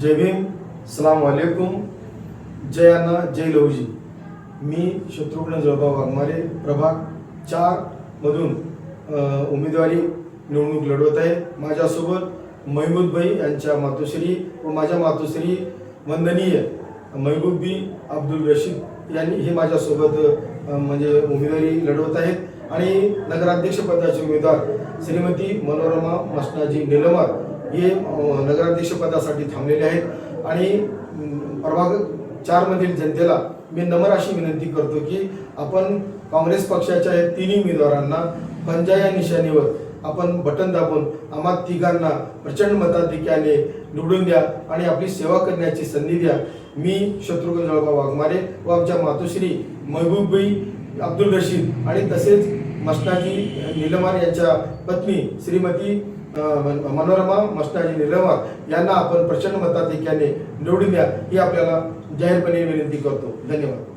जय भीम सलाम वालेकुम जय अण्णा जय लहुजी। मी शत्रुघ्न जळगाव वाघमारे प्रभाग चार मधून उमेदवारी निवडणूक लढवत आहे. माझ्यासोबत महमूदभाई यांच्या मातोश्री व माझ्या मातोश्री वंदनीय महबूबी अब्दुल रशीद यांनी हे माझ्यासोबत म्हणजे उमेदवारी लढवत आहेत. आणि नगराध्यक्षपदाचे उमेदवार श्रीमती मनोरमा मस्नाजी निलमार हे अ, नगराध्यक्ष पदासाठी थांबलेले आहेत. आणि प्रभाग चारमधील जनतेला मी नम्र अशी विनंती करतो की आपण काँग्रेस पक्षाच्या या तिन्ही उमेदवारांना पंजा या निशाणीवर आपण बटन दाबून आम्हा तिघांना प्रचंड मताधिक्याने निवडून द्या आणि आपली सेवा करण्याची संधी द्या. मी शत्रुघ्न जळगाव वाघमारे व आमच्या मातोश्री महबूबबाई अब्दुल रशीद आणि तसेच मस्ताजी निलमार यांच्या पत्नी श्रीमती मनोरमा मस्ताजी निलवा यांना आपण प्रचंड मताधिक्याने निवडून द्या ही आपल्याला जाहीरपणे विनंती करतो. धन्यवाद.